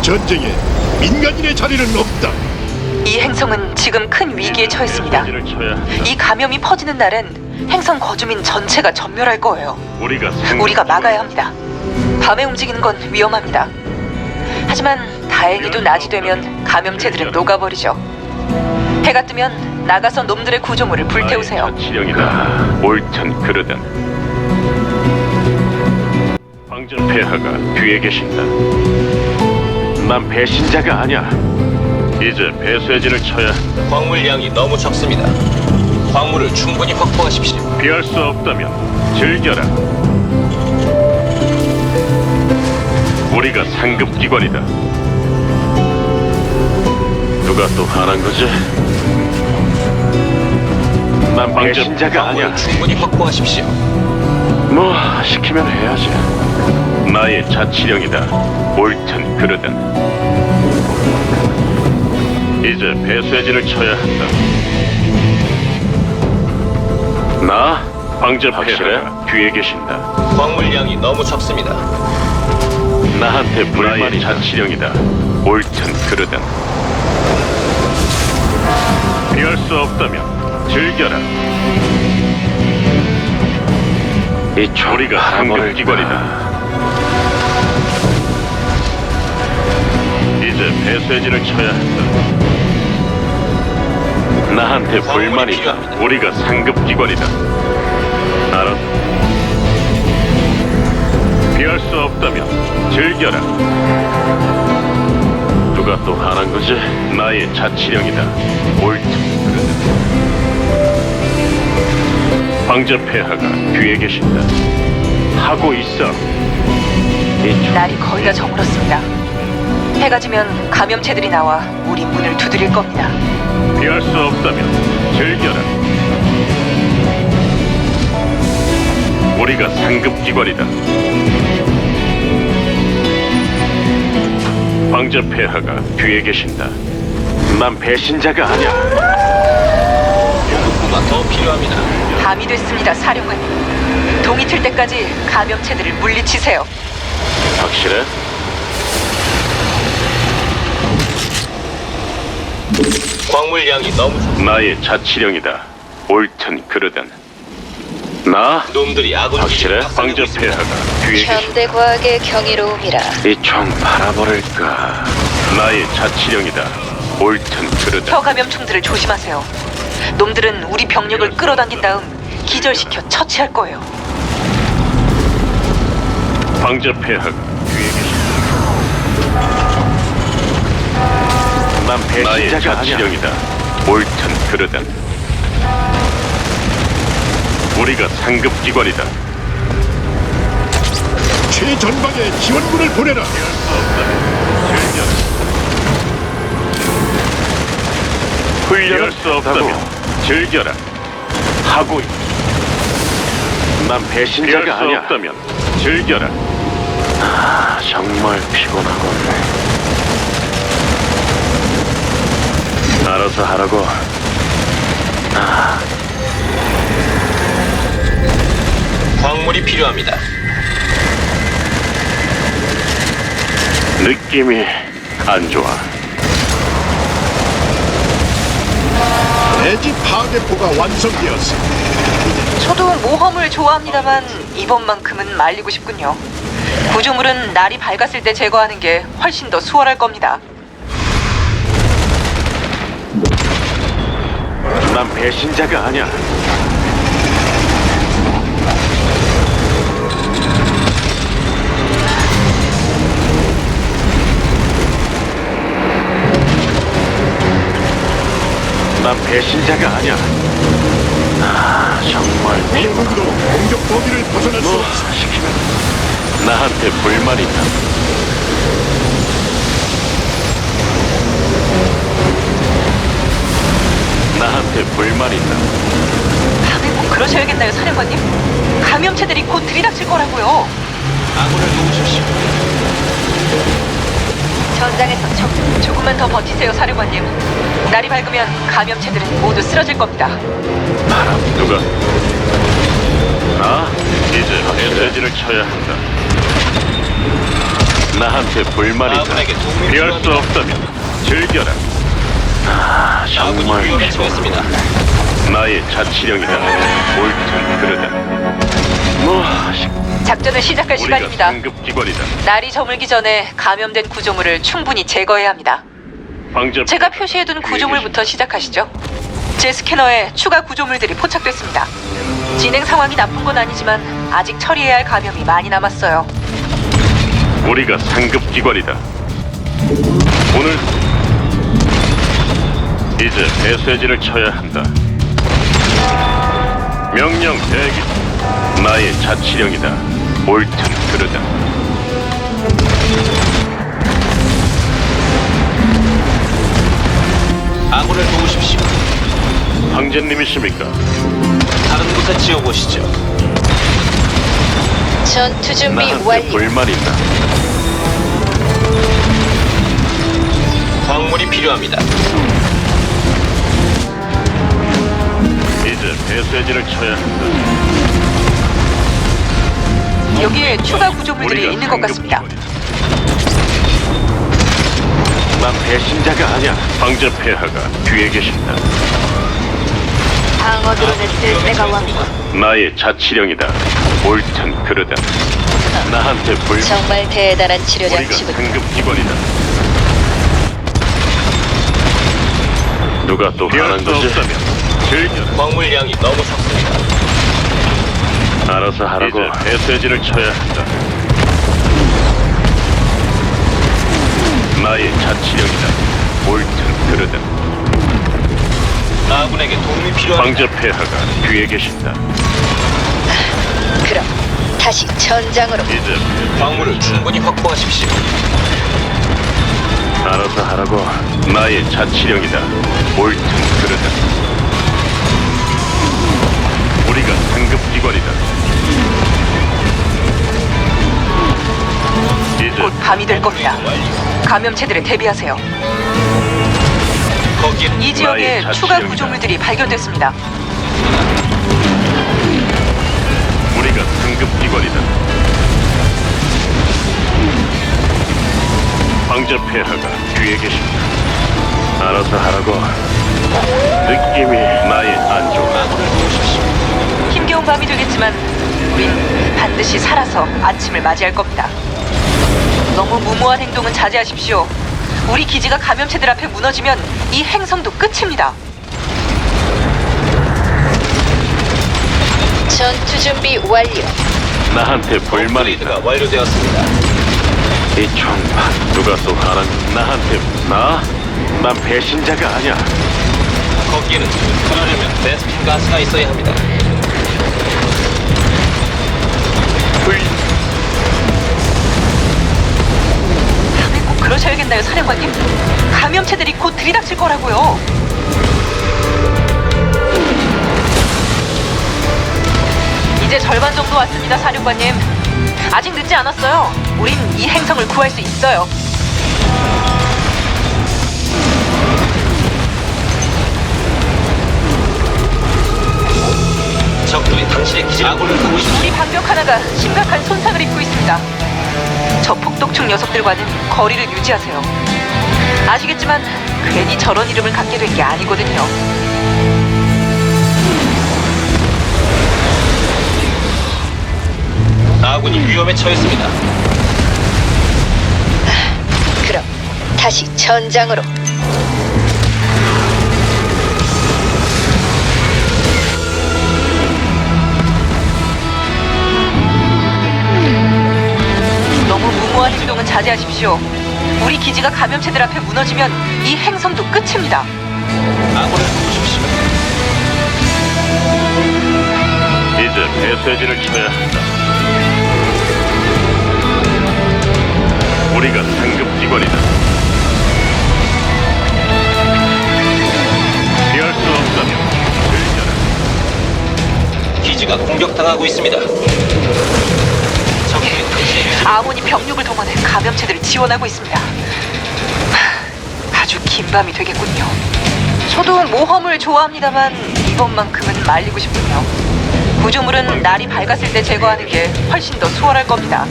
이 전쟁에 민간인의 자리는 없다. 이 행성은 지금 큰 위기에 처했습니다. 쳐야 한다. 이 감염이 퍼지는 날엔 행성 거주민 전체가 전멸할 거예요. 우리가 상- 우리가 막아야 합니다. 밤에 움직이는 건 위험합니다. 하지만 다행히도 낮이 되면 감염체들은 녹아버리죠. 해가 뜨면 나가서 놈들의 구조물을 불태우세요. 나의 자치령이다. 옳든 그르든. 황전 폐하가 뒤에 계신다. 난 배신자가 아니야. 이제 배쇄진을 쳐야. 광물량이 너무 적습니다. 광물을 충분히 확보하십시오. 피할 수 없다면 즐겨라. 우리가 상급 기관이다. 누가 또 화난 거지? 난 배신자가 아니야. 광물을 충분히 확보하십시오. 뭐 시키면 해야지. 나의 자치령이다. 옳든 그르든. 이제 배쇄진을 쳐야 한다. 나 황제 폐하가 뒤에 계신다. 광물량이 너무 적습니다. 나한테 불만이 자치령이다. 옳든 그르든. 피할 수 없다면 즐겨라. 이 우리가 상급 기관이다. 이제 배쇄진을 쳐야 한다. 나한테 불만이 있다. 우리가 상급 기관이다. 알았어. 피할 수 없다면 즐겨라. 누가 또 하는 거지? 나의 자치령이다. 그르든. 황제 폐하가 뒤에 계신다. 하고 있어. 날이 거의 다 저물었습니다. 해가 지면 감염체들이 나와 우리 문을 두드릴 겁니다. 피할 수 없다면 즐겨라. 우리가 상급 기관이다. 황제 폐하가 뒤에 계신다. 난 배신자가 아니야. 보급구가 더 필요합니다. 밤이 됐습니다, 사령관님. 동이 틀 때까지 감염체들을 물리치세요. 확실해? 광물량이 너무 적... 나의 자치령이다. 옳든 그르든. 나 놈들이 아군 확실해? 기지를 황제 박살내고 있습니다. 폐하가 뒤에 계신다. 현대 과학의 경이로움이라 이총 바라버릴까? 나의 자치령이다. 옳든 그르든. 혀 감염충들을 조심하세요. 놈들은 우리 병력을 끌어당긴 다음 기절시켜 처치할 거예요. 황제 폐하가 뒤에 난 배신자가 자치령이다. 옳든 그르든. 우리가 상급 기관이다. 최전방에 지원군을 보내라. 훈련할 수 없다면 즐겨라. 하고 있. 난 배신자가 아니야. 수 없다면 즐겨라. 아, 정말 피곤하군. 알아서 하라고. 광물이 필요합니다. 느낌이 안 좋아. 대지 파괴포가 완성되었어. 저도 모험을 좋아합니다만 이번만큼은 말리고 싶군요. 구조물은 날이 밝았을 때 제거하는 게 훨씬 더 수월할 겁니다. 난 배신자가 아니야. 난 배신자가 아니야. 아, 정말. 누구도 공격 범위를 벗어날 수 뭐 없어. 시키면 나한테 불만 있다. 나한테 불만 있다. 밤에 뭐 그러셔야겠나요, 사령관님? 감염체들이 곧 들이닥칠 거라고요. 아군을 도우십시오. 전장에서 조, 조금만 더 버티세요, 사령관님. 날이 밝으면 감염체들은 모두 쓰러질 겁니다. 바람 누가? 나 이제 배쇄진을 쳐야 한다. 나한테 나한테 불만이다. 아군에게 도움이 피할 수 필요합니다. 없다면 즐겨라. 아, 아군이 정말 위험에. 처했습니다. 나의 자치령이다. 옳든 그르다. 뭐 작전을 시작할 우리가 시간입니다. 상급 기관이다. 날이 저물기 전에 감염된 구조물을 충분히 제거해야 합니다. 방접. 제가 표시해둔 구조물부터 시작하시죠. 제 스캐너에 추가 구조물들이 포착됐습니다. 진행 상황이 나쁜 건 아니지만 아직 처리해야 할 감염이 많이 남았어요. 우리가 상급 기관이다. 오늘 이제 배쇄진을 쳐야 한다. 명령 대기. 나의 자치령이다. 옳든 그르다. 아군을 도우십시오. 황제님이십니까? 다른 곳에 지어보시죠. 전투 준비 나한테 완료. 불만 있다. 광물이 필요합니다. 이제 배쇄진을 쳐야 한다. 여기에 추가 구조물들이 우리가 있는 것 같습니다. 난 배신자가 아니야. 황제 폐하가 뒤에 계신다. 방어 드론을 쓸 때가 왔고 나의 자치령이다. 옳든 그르다. 나한테 불. 정말 대단한 치료 우리가 장치군. 상급 기관이다. 누가 또 하는 거지? 즐겨. 광물량이 너무 적습니다. 알아서 하라고. 이제 배쇄진을 쳐야 한다. 나의 자치령이다. 옳든 그르다. 아군에게 도움이 필요합니다. 황제 폐하가 뒤에 계신다. 그럼 다시 전장으로 이제 광물을 충분히 확보하십시오. 알아서 하라고. 나의 자치령이다. 옳든 그르다. 우리가 상급 기관이다. 이제 곧 밤이 될 겁니다. 감염체들에 대비하세요. 거기에 이 지역에 나의 추가 자치령이다. 구조물들이 발견됐습니다. 우리가 상급 기관이다. 황제 폐하가 뒤에 계신다. 알아서 하라고. 느낌이 나의 안 좋아. 밤이 되겠지만 우린 반드시 살아서 아침을 맞이할 겁니다. 너무 무모한 행동은 자제하십시오. 우리 기지가 감염체들 앞에 무너지면 이 행성도 끝입니다. 전투 준비 완료. 나한테 불만이 있다. 업그레이드가 완료되었습니다. 이 총파 누가 또 하는 나한테 나? 난 배신자가 아니야. 거기에는 그러려면 베스핀 가스가 있어야 합니다. 그러셔야겠나요, 사령관님? 감염체들이 곧 들이닥칠 거라고요. 이제 절반 정도 왔습니다, 사령관님. 아직 늦지 않았어요. 우린 이 행성을 구할 수 있어요. 적들이 당신의 기지 아군을 도우십시오. 우리 방벽 하나가 심각한 손상을 입고 있습니다. 저 폭독충 녀석들과는 거리를 유지하세요. 아시겠지만 괜히 저런 이름을 갖게 된 게 아니거든요. 아군이 위험에 처했습니다. 그럼 다시 전장으로. 자제하십시오. 우리 기지가 감염체들 앞에 무너지면 이 행성도 끝입니다. 아군을 도우십시오. 이제 배쇄진을 쳐야 한다. 우리가 상급 기관이다. 피할 수 없다면 즐겨라. 기지가 공격당하고 있습니다. 아모니 병력을 동원해 감염체들을 지원하고 있습니다. 하, 아주 긴 밤이 되겠군요. 저도 모험을 좋아합니다만 이번만큼은 말리고 싶군요. 구조물은 날이 밝았을 때 제거하는 게 훨씬 더 수월할 겁니다.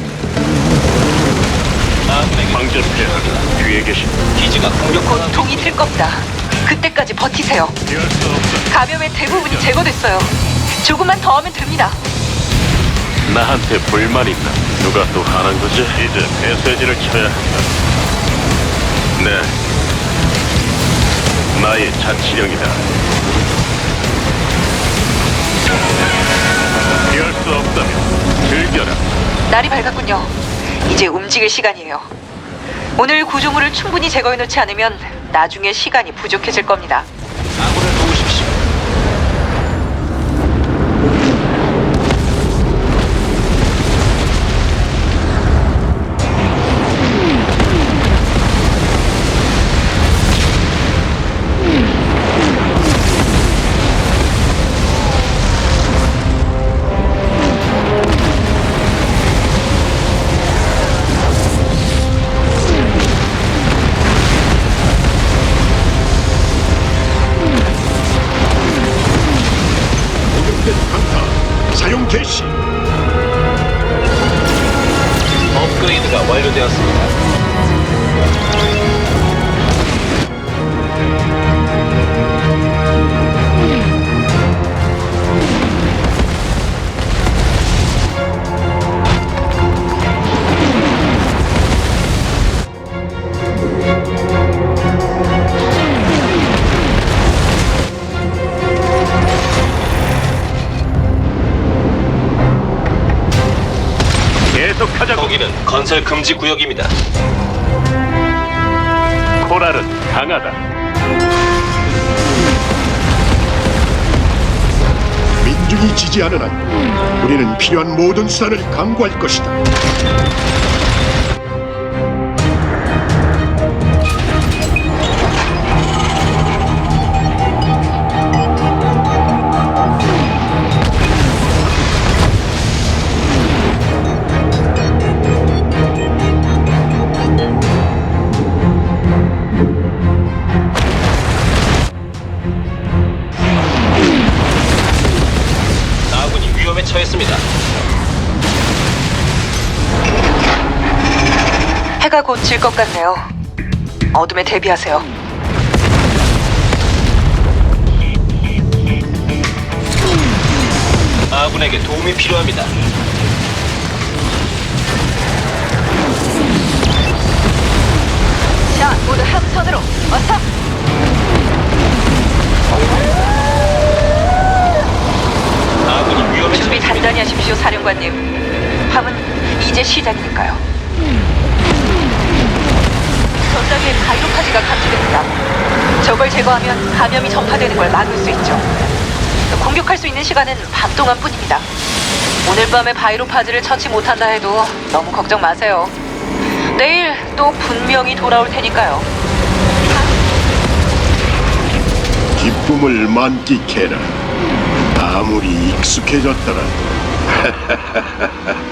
폐하가 뒤에 계신 기지가 곧 공격받아 동이 틀 겁니다. 그때까지 버티세요. 피할 수 없다. 감염의 대부분이 제거됐어요. 조금만 더 하면 됩니다. 나한테 불만 있나? 누가 또 하는 거지? 이제 배쇄진을 쳐야 한다. 네. 나의 자치령이다. 피할 수 없다면 즐겨라. 날이 밝았군요. 이제 움직일 시간이에요. 오늘 구조물을 충분히 제거해 놓지 않으면 나중에 시간이 부족해질 겁니다. 아군을 도 건설 금지 구역입니다. 코랄은 강하다. 민중이 지지하는 한 우리는 필요한 모든 수단을 강구할 것이다. 곧 질 것 같네요. 어둠에 대비하세요. 아군에게 도움이 필요합니다. 자, 모두 함선으로 어서. 아군이 위험에 처 준비 단단히 하십시오, 사령관님. 밤은 이제 시작이니까요. 바이로파지가 감지됩니다. 저걸 제거하면 감염이 전파되는 걸 막을 수 있죠. 공격할 수 있는 시간은 밤 동안뿐입니다. 오늘 밤에 바이로파지를 처치 못한다 해도 너무 걱정 마세요. 내일 또 분명히 돌아올 테니까요. 기쁨을 만끽해라. 아무리 익숙해졌더라도